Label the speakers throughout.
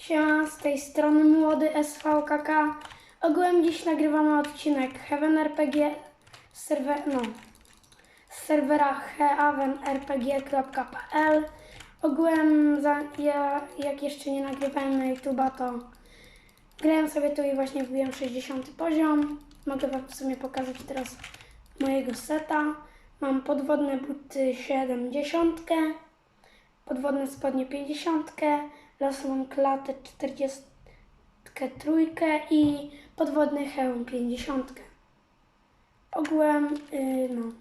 Speaker 1: Siema, z tej strony młody SVKK. Ogółem dziś nagrywamy odcinek Heaven RPG z, serwer, no, z serwera heavenrpg.pl Ogółem za, ja, jak jeszcze nie nagrywałem na YouTube'a, to grałem sobie tu i właśnie wbiłem 60 poziom. Mogę Wam w sumie pokazać teraz mojego seta. Mam podwodne buty 70 podwodne spodnie 50, losową klatę 43 i podwodny hełm 50. Ogółem, yy, no.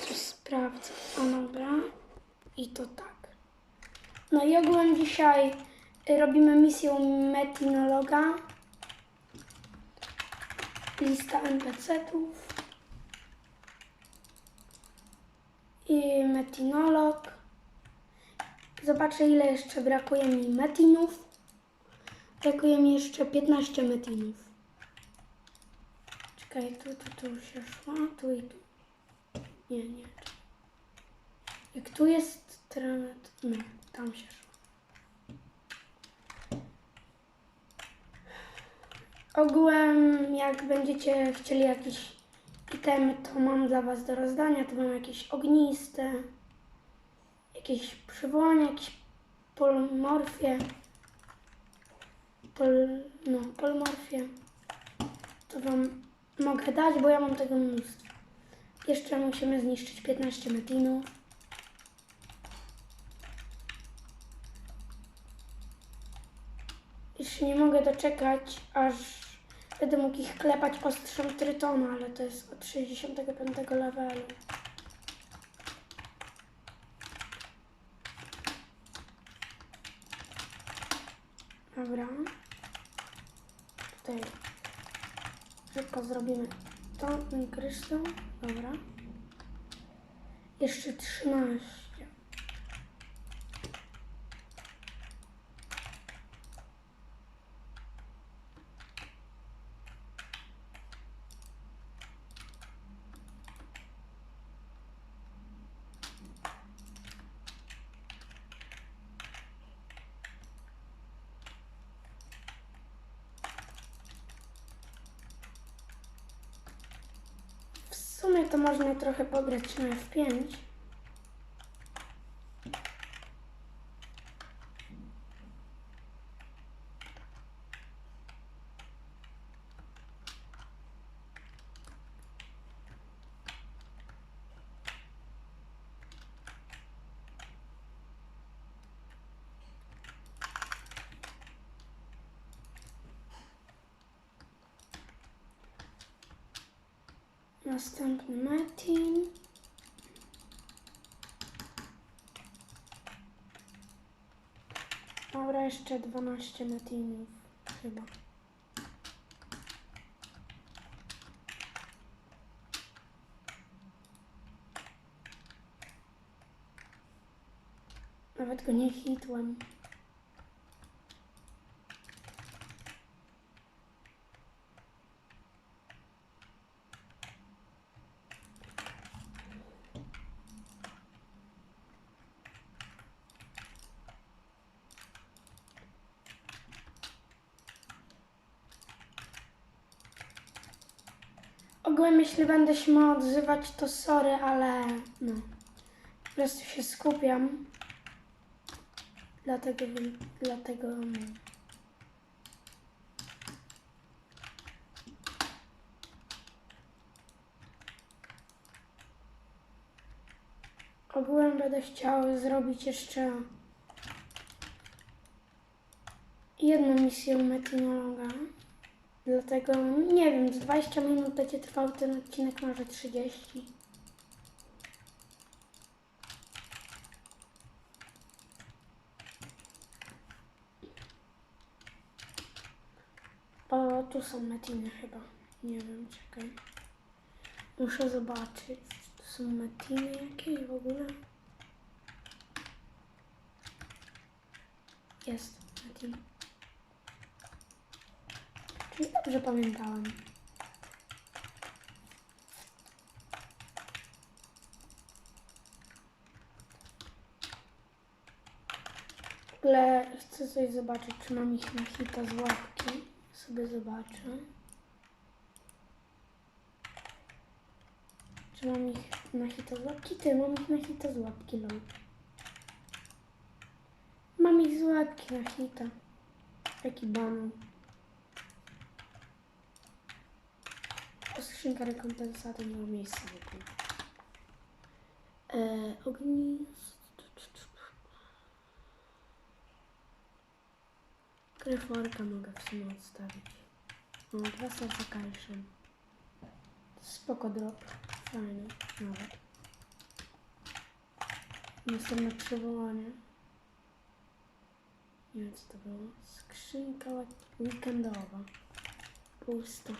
Speaker 1: Coś sprawdzę. O, dobra. I to tak. No i ogółem dzisiaj y, robimy misję metinologa. Lista NPC-ów. i metinolog. Zobaczę ile jeszcze brakuje mi metinów. Brakuje mi jeszcze 15 metinów. Czekaj, tu, tu, tu się szła, tu i tu. Nie, nie. Jak tu jest trenet, no, tam się szło. Ogółem, jak będziecie chcieli jakiś itemy, to mam dla Was do rozdania. Tu mam jakieś ogniste, jakieś przywołania, jakieś polmorfie. Pol, no, polmorfie. To Wam mogę dać, bo ja mam tego mnóstwo. Jeszcze musimy zniszczyć 15 metinów. Już nie mogę doczekać, aż będę mógł ich klepać ostrzem trytona, ale to jest od 65 levelu. Dobra. Tutaj szybko zrobimy to, ten kryształ. Dobra. Jeszcze 13. W sumie to można trochę pograć na F5. Następny Metin. Dobra, jeszcze 12 Metinów chyba. Nawet go nie hitłem. Ogółem jeśli będę się ma odzywać, to sorry, ale no. Po prostu się skupiam. Dlatego, dlatego no. Ogółem będę chciał zrobić jeszcze jedną misję metinologa. Dlatego nie wiem, z 20 minut będzie trwał ten odcinek, może 30. O, tu są metiny chyba. Nie wiem, czekaj. Muszę zobaczyć. Tu są metiny jakieś w ogóle. Jest metin. Dobrze pamiętałem. ogóle chcę coś zobaczyć, czy mam ich na hita z łapki. Sobie zobaczę. Czy mam ich na hita z łapki? Ty, mam ich na hita z łapki. Mam ich z łapki na hita. Jaki banan. O, Skrzynka rekompensaty nie ma miejsca w ogóle. Eee, ognis... Kreforka mogę w sumie odstawić. O, dwa serca kalszem. Spoko drop. Fajny nawet. Następne przywołanie. Nie wiem co to było. Skrzynka week- weekendowa. Pusta.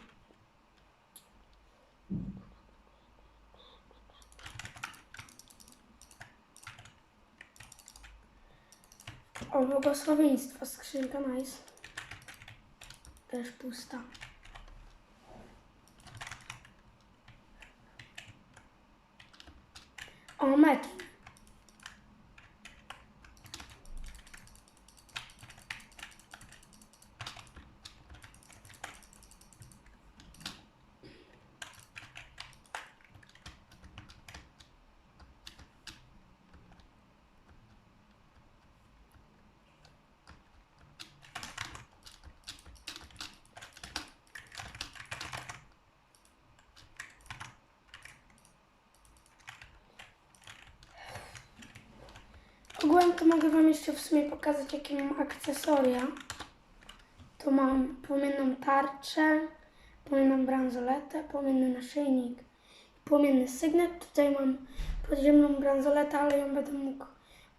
Speaker 1: O, błogosławieństwo. Skrzynka nice. Też pusta. O, Metin. Ogółem to mogę Wam jeszcze w sumie pokazać, jakie mam akcesoria. Tu mam płomienną tarczę, płomienną bransoletę, płomienny naszyjnik, płomienny sygnet. Tutaj mam podziemną bransoletę, ale ją będę mógł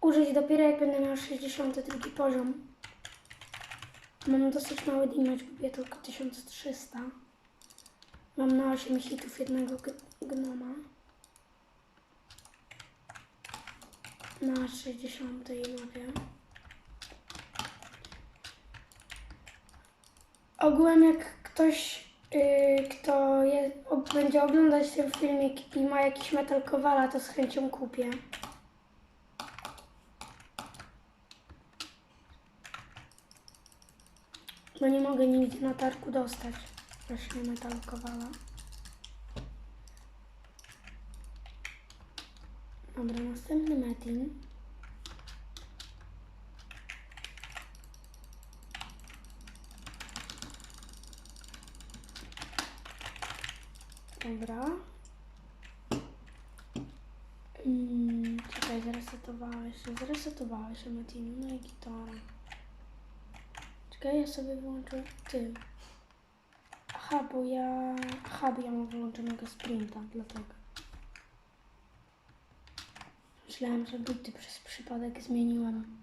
Speaker 1: użyć dopiero jak będę miał 62 poziom. Mam dosyć mały damage, kupię tylko 1300. Mam na 8 hitów jednego gnoma. Na 60 nowie. Ogółem jak ktoś, yy, kto je, będzie oglądać ten filmik i ma jakiś metal kowala, to z chęcią kupię. Bo nie mogę nigdzie na targu dostać właśnie metal kowala. Dobra, następny metin. Dobra. Mm, czekaj, zresetowałeś się, zresetowałeś się Metin, no i gitara. Czekaj, ja sobie wyłączę ty. Aha, bo ja... Aha, bo ja mam wyłączonego sprinta, dlatego. Myślałem, że buty przez przypadek zmieniłem.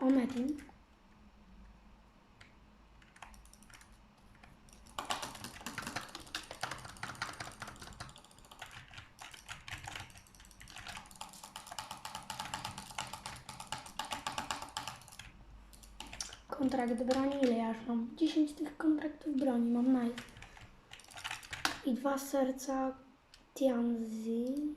Speaker 1: O, Metin. Kontrakt broni, ile ja już mam? 10 tych kontraktów broni, mam nice. I dwa serca Tianzi.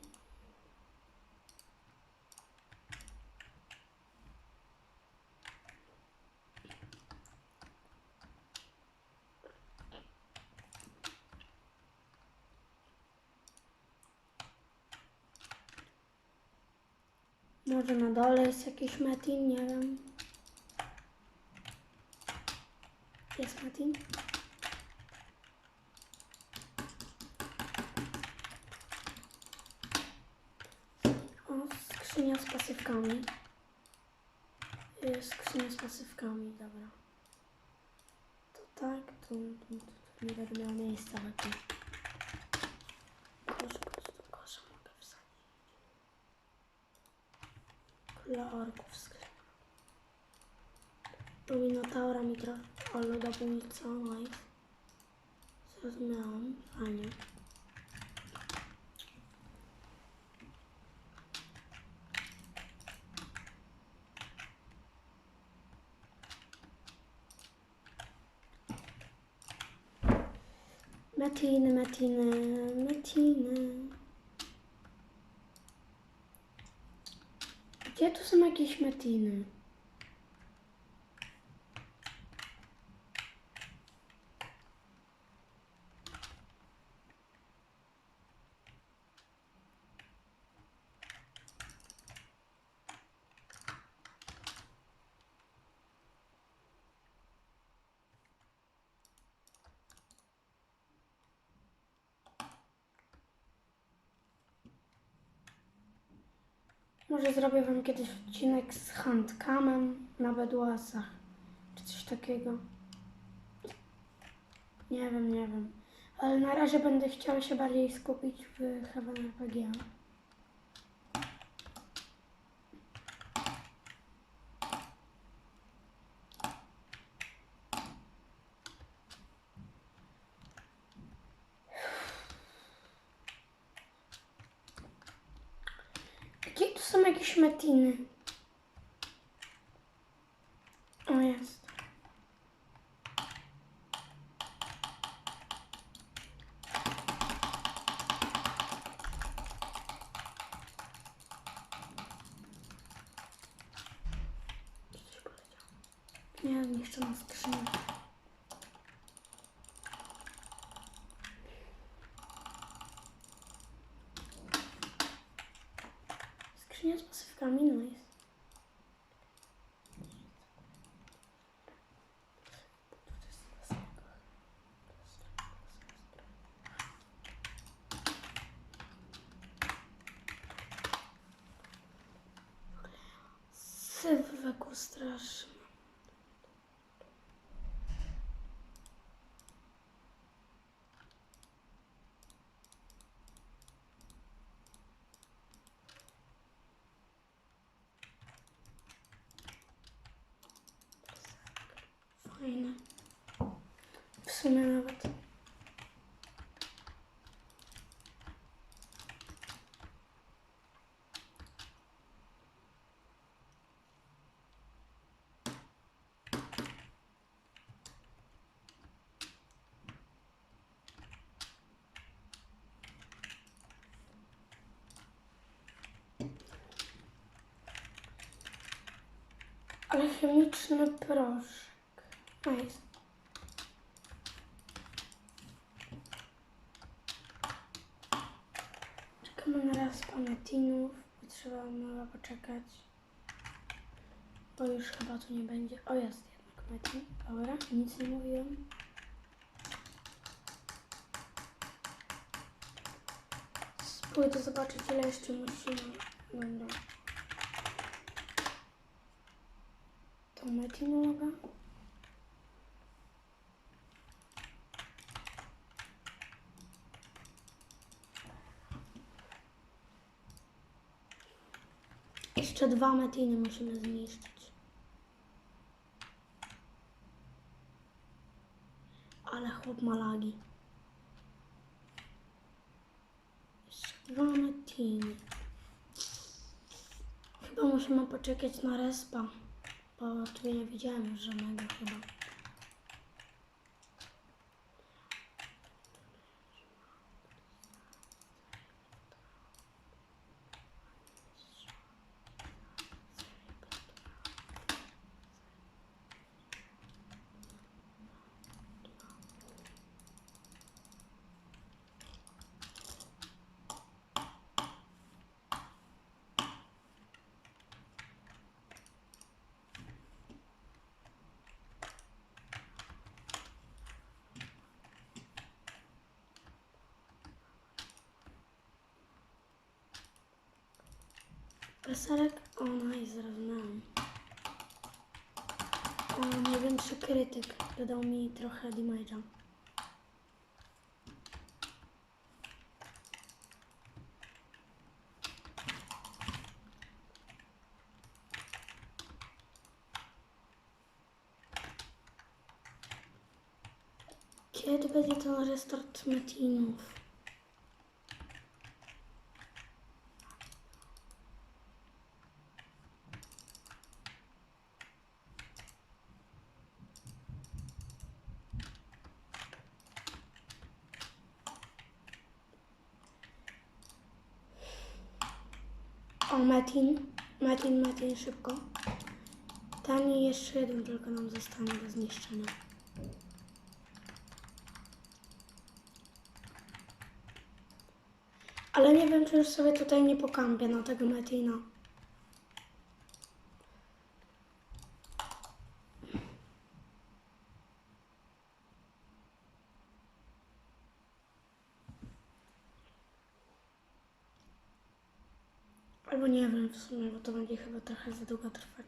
Speaker 1: Może na dole jest jakiś metin, nie wiem. Jest metin. O, skrzynia z pasywkami. Jest skrzynia z pasywkami, dobra. To tak, tu, tu, tu, tu nie będę miała miejsca lepiej. Kosz, po prostu kosza mogę wsadzić. Kula orków Minotaura mikro... O, lodobójca. Zrozumiałam, fajnie. Metiny. Gdzie tu są jakieś metiny? Może zrobię wam kiedyś odcinek z handcamem na bedłasach, czy coś takiego. Nie wiem, nie wiem. Ale na razie będę chciał się bardziej skupić w Heaven RPG. Gdzie tu są jakieś metiny? страшно. Ale chemiczny proszek. A jest. Czekamy na raz panetinów. Trzeba mała poczekać. Bo już chyba tu nie będzie. O, jest jednak metin. Dobra, nic nie mówiłem. Pójdę zobaczyć, ile jeszcze musimy. Dobra. To metinowa. Jeszcze dwa metiny musimy zniszczyć. Ale chłop ma lagi. Dwa metiny. Chyba musimy poczekać na respa. Bo tu nie widziałem już żadnego chyba. Weselek? O, nice, zrozumiałam. O, największy krytyk. Dodał mi trochę damage'a. Kiedy będzie ten restart metinów? O, Metin. Metin, Metin, szybko. Ten i jeszcze jeden tylko nam zostanie do zniszczenia. Ale nie wiem, czy już sobie tutaj nie pokampię na tego Metina. Albo nie wiem w sumie, bo to będzie chyba trochę za długo trwać.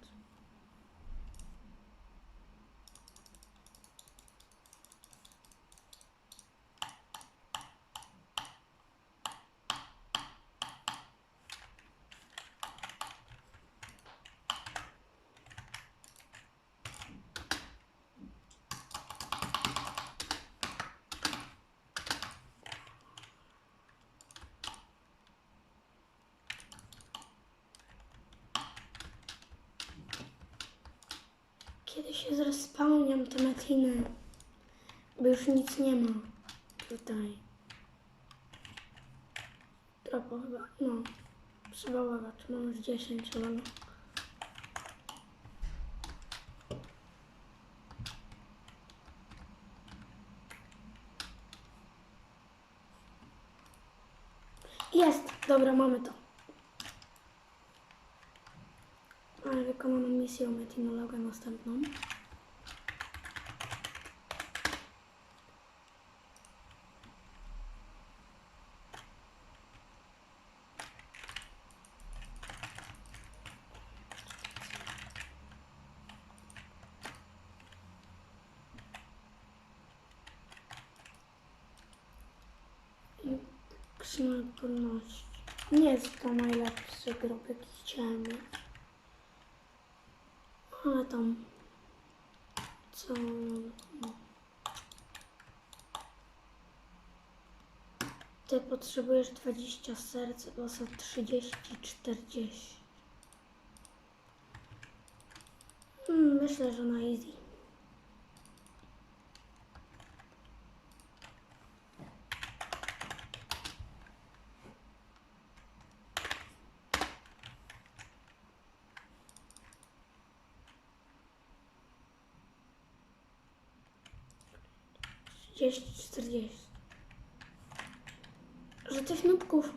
Speaker 1: Się zrespawniam te metiny, bo już nic nie ma tutaj. Trochę chyba, no, przywoływać, mam już 10, ale no. Jest! Dobra, mamy to. Ale wykonaną misję metinologa następną. Nie jest to najlepszy grób, jaki chciałem mieć. Ale tam. Co. Ty potrzebujesz 20 serc, losa 30, 40. Hmm, myślę, że na easy. Trzydzieści, czterdzieści. Że tych nubków.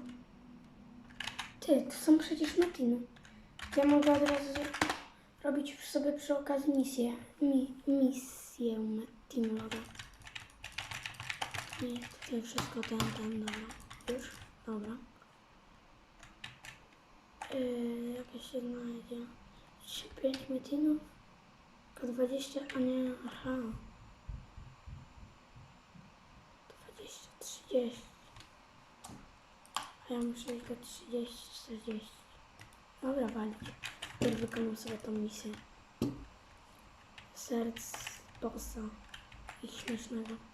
Speaker 1: Ty, to są przecież metiny. Ja mogę od razu robić sobie przy okazji misję. Mi, misję metinologa. Nie, tutaj wszystko ten, ten, dobra. Już? Dobra. Yy, jakieś się znajdzie. 5 metinów? Po 20, a nie, aha. 20, 30. A ja muszę iść do 30, 40. Dobra, walić. Jak wykonam sobie tą misję. Serc bossa i śmiesznego.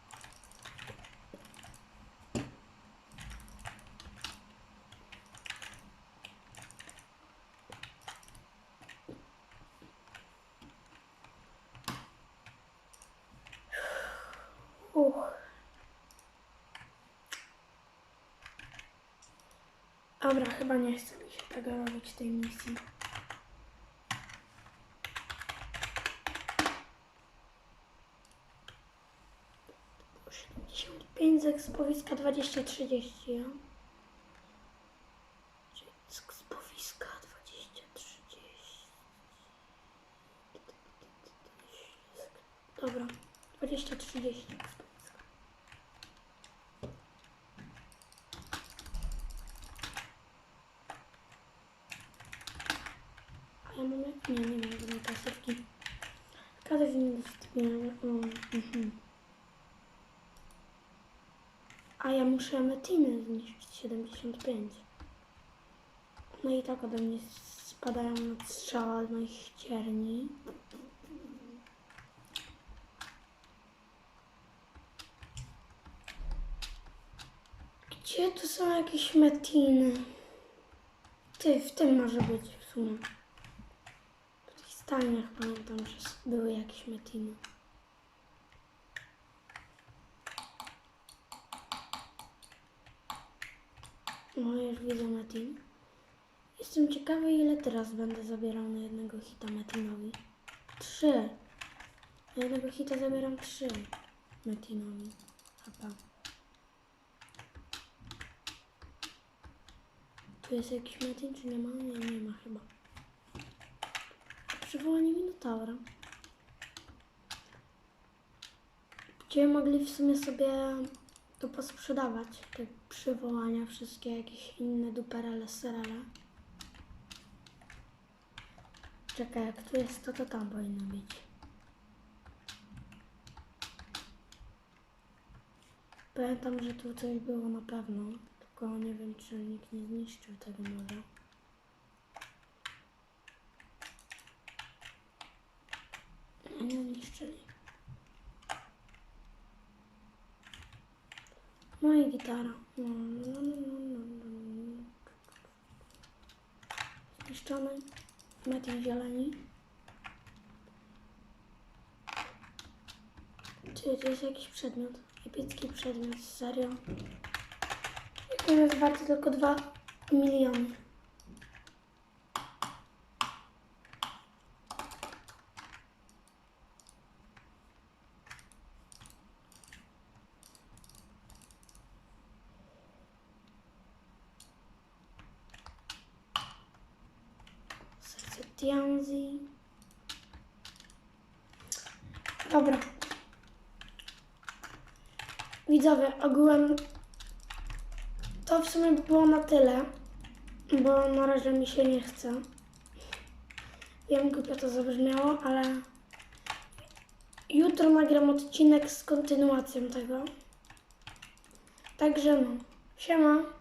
Speaker 1: Dobra, chyba nie chce mi się tego robić tej misji. Pięć z dwadzieścia trzydzieści, ja? Czyli z ekspowiska dwadzieścia trzydzieści. Dobra, dwadzieścia trzydzieści ekspowiska. A ja mam jak? Nie, nie mam żadnej pasywki. Każdy z nich mhm. A ja muszę metiny zniszczyć 75. No i tak ode mnie spadają strzała z moich ścierni. Gdzie tu są jakieś metiny? Ty, w tym może być w sumie. Stajniach pamiętam, że były jakieś metiny. No już widzę metin. Jestem ciekawy, ile teraz będę zabierał na jednego hita Metinowi. Trzy. Na jednego hita zabieram trzy Metinowi. HP. Tu jest jakiś Metin, czy nie ma? Nie, nie ma chyba. Przywołanie Minotaura. Będziemy mogli w sumie sobie to posprzedawać. Te przywołania, wszystkie jakieś inne duperele, serele. Czekaj, jak tu jest to, to tam powinno być. Pamiętam, że tu coś było na pewno, tylko nie wiem, czy nikt nie zniszczył tego może. Nie zniszczyli. No i gitara. No, no, no. Zniszczony. Metin zieleni. Czy to jest jakiś przedmiot? Epicki przedmiot, serio? I on jest wart tylko 2 miliony. Tianzi. Dobra. Widzowie, ogółem to w sumie by było na tyle, bo na razie mi się nie chce. Wiem, głupio to zabrzmiało, ale jutro nagram odcinek z kontynuacją tego. Także no, siema.